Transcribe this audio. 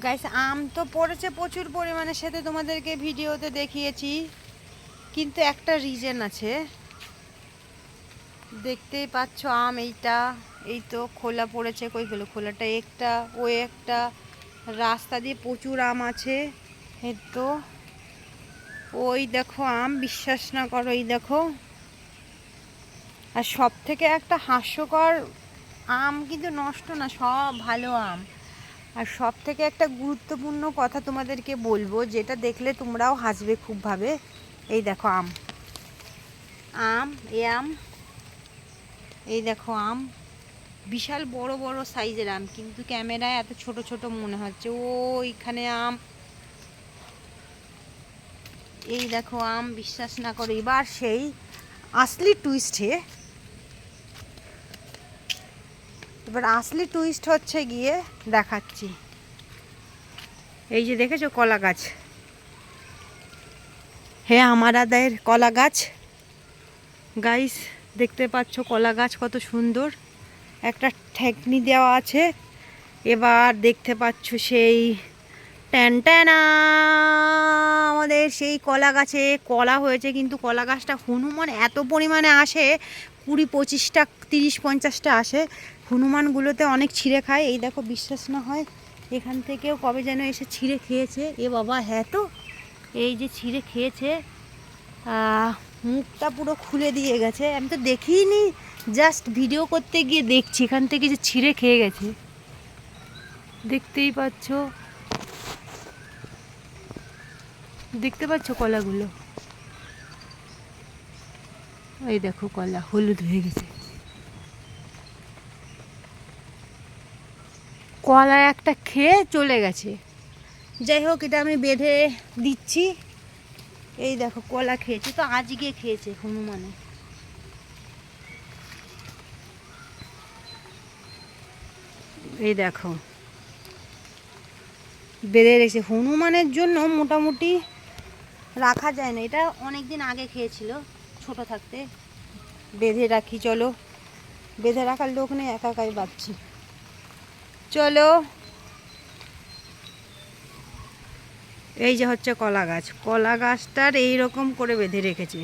Guys আম তো পড়েছে প্রচুর পরিমাণে সাথে তোমাদেরকে ভিডিওতে দেখিয়েছি। কিন্তু একটা রিজন আছে। দেখতেই পাচ্ছ আম এইটা, এই তো খোলা পড়েছে কই গেলো খোলাটা একটা, ও একটা, রাস্তা দিয়ে প্রচুর আম আছে। এই তো, ওই দেখো আম, বিশ্বাস না করো, এই দেখো। আর সব থেকে একটা হাস্যকর আম কিন্তু নষ্ট না, সব ভালো আম। আর সব থেকে একটা গুরুত্বপূর্ণ কথা তোমাদেরকে বলব, যেটা দেখলে তোমরাও হাসবে খুব ভাবে, এই দেখো আম। আম, এ আম, এই দেখো আম। বিশাল বড় বড় সাইজের আম, কিন্তু ক্যামেরায় এত ছোট ছোট মনে হচ্ছে। ও, এইখানে আম। এই দেখো আম, বিশ্বাস না করো। এবার সেই আসলি টুইস্টে এবার আসলি টুইস্ট হচ্ছে গিয়ে দেখাচ্ছি। এই যে দেখেছ কলা গাছ? হে আমার আদায়ের কলা গাছ। গাইস দেখতে পাচ্ছ কলা গাছ কত সুন্দর। একটা ঠেকনি দেওয়া আছে। এবার দেখতে পাচ্ছ সেই ট্যান ট্যানা আমাদের সেই কলা গাছে কলা হয়েছে, কিন্তু কলা গাছটা হনুমান এত পরিমাণে আসে, কুড়ি পঁচিশটা, তিরিশ পঞ্চাশটা আসে। হনুমানগুলোতে অনেক ছিঁড়ে খায়। এই দেখো বিশ্বাস না হয় এখান থেকেও কবে যেন এসে ছিঁড়ে খেয়েছে। এ বাবা হ্যাঁ তো? এই যে ছিঁড়ে খেয়েছে মুখটা পুরো খুলে দিয়ে গেছে। আমি তো দেখিনি জাস্ট ভিডিও করতে গিয়ে দেখছি। এখান থেকে যে ছিঁড়ে খেয়ে গেছে। দেখতেই পাচ্ছ। দেখতে পাচ্ছ কলাগুলো? এই দেখো কলা, হলুদ হয়ে গেছে। কলা একটা খেয়ে চলে গেছে। যাই হোক, এটা আমি বেঁধে দিচ্ছি। এই দেখো, কলা খেয়েছে। তো আজকে খেয়েছে হনুমানে। এই দেখো, বেঁধে রেখেছে। হনুমানের জন্য মোটামুটি রাখা যায় না। এটা অনেক দিন আগে খেয়েছিল, ছোট থাকতে। বেঁধে রাখি, চলো। বেঁধে রাখার লোক নেই, একা একাই বাচ্ছি চলো। এই যে হচ্ছে কলা গাছ। কলা গাছটার এইরকম করে বেঁধে রেখেছে।